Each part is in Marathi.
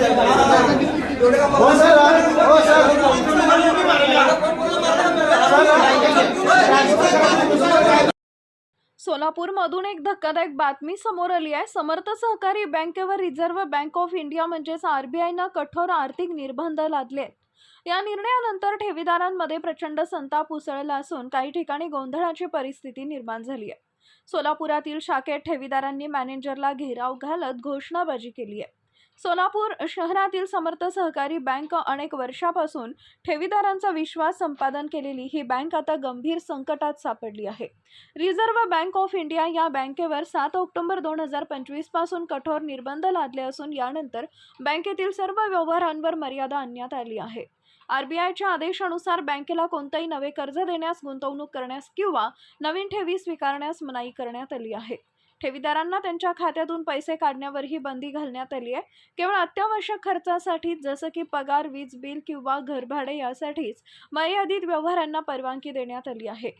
हो सर हो सर सोलापूरमधून एक धक्कादायक बातमी समोर आली आहे. समर्थ सहकारी बँकेवर रिझर्व्ह बँक ऑफ इंडिया म्हणजेच आरबीआयनं कठोर आर्थिक निर्बंध लादले या निर्णयानंतर ठेवीदारांमध्ये प्रचंड संताप उसळला असून काही ठिकाणी गोंधळाची परिस्थिती निर्माण झाली आहे. सोलापुरातील शाखेत ठेवीदारांनी मॅनेजरला घेराव घालत घोषणाबाजी केली आहे. सोलापूर शहरातील समर्थ सहकारी बँक अनेक वर्षापासून ठेवीदारांचा विश्वास संपादन केलेली ही बँक आता गंभीर संकटात सापडली आहे. रिझर्व्ह बँक ऑफ इंडिया या बँकेवर सात ऑक्टोबर दोन हजार पंचवीसपासून कठोर निर्बंध लादले असून यानंतर बँकेतील सर्व व्यवहारांवर मर्यादा आणण्यात आली आहे. आरबीआयच्या आदेशानुसार बँकेला कोणतेही नवे कर्ज देण्यास गुंतवणूक करण्यास किंवा नवीन ठेवी स्वीकारण्यास मनाई करण्यात आली आहे. ठेवीदारांना त्यांच्या खात्यातून पैसे काढण्यावरही बंदी घालण्यात आली आहे. केवळ अत्यावश्यक खर्चासाठी जसं की पगार वीज बिल किंवा घरभाडे यासाठीच मर्यादित व्यवहारांना परवानगी देण्यात आली आहे.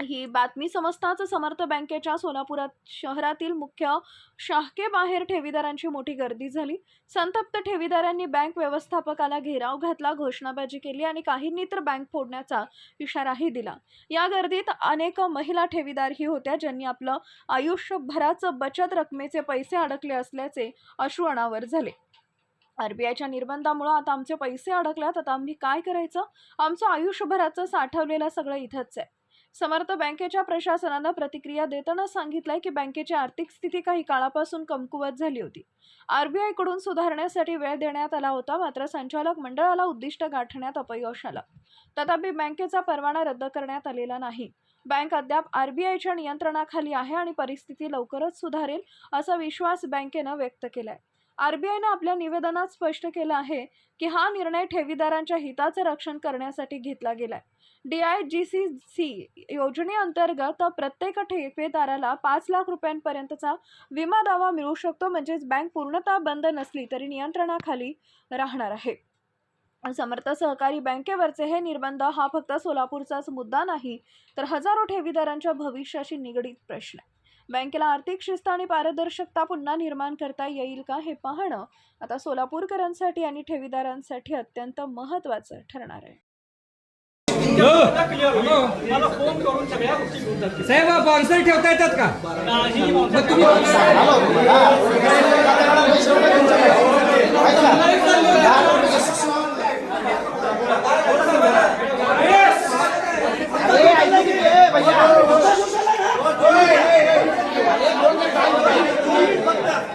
ही बातमी समजताच समर्थ बँकेच्या सोलापुरात शहरातील मुख्य शाखेबाहेर ठेवीदारांची मोठी गर्दी झाली. संतप्त ठेवीदारांनी बँक व्यवस्थापकाला घेराव घातला घोषणाबाजी केली आणि काहींनी तर बँक फोडण्याचा इशाराही दिला. या गर्दीत अनेक महिला ठेवीदारही होत्या ज्यांनी आपलं आयुष्यभराचं बचत रकमेचे पैसे अडकले असल्याचे अश्रू अनावर झाले. आरबीआयच्या निर्बंधामुळं आता आमचे पैसे अडकल्यात आता आम्ही काय करायचं? आमचं आयुष्यभराचं साठवलेलं सगळं इथंच आहे. समर्थ बँकेच्या प्रशासनानं प्रतिक्रिया देताना सांगितलंय की बँकेची आर्थिक स्थिती काही काळापासून कमकुवत झाली होती. आरबीआयकडून सुधारण्यासाठी वेळ देण्यात आला होता मात्र संचालक मंडळाला उद्दिष्ट गाठण्यात अपयश आलं. तथापि बँकेचा परवाना रद्द करण्यात आलेला नाही. बँक अद्याप आरबीआयच्या नियंत्रणाखाली आहे आणि परिस्थिती लवकरच सुधारेल असा विश्वास बँकेनं व्यक्त केलाय. आरबीआयनं आपल्या निवेदनात स्पष्ट केलं आहे की हा निर्णय ठेवीदारांच्या हिताचं रक्षण करण्यासाठी घेतला गेलाय. D I G C C योजनेअंतर्गत प्रत्येक ठेवीदाराला पाच लाख रुपयांपर्यंतचा विमा दावा मिळू शकतो म्हणजेच बँक पूर्णतः बंद नसली तरी नियंत्रणाखाली राहणार आहे. समर्थ सहकारी बँकेवरचे हे निर्बंध हा फक्त सोलापूरचाच मुद्दा नाही तर हजारो ठेवीदारांच्या भविष्याशी निगडीत प्रश्न आहे. बँकेला आर्थिक शिस्त आणि पारदर्शकता पुन्हा निर्माण करता येईल का हे पाहणं आता सोलापूरकरांसाठी आणि ठेवीदारांसाठी अत्यंत महत्त्वाचं ठरणार आहे. हो. ठेवता येतात का?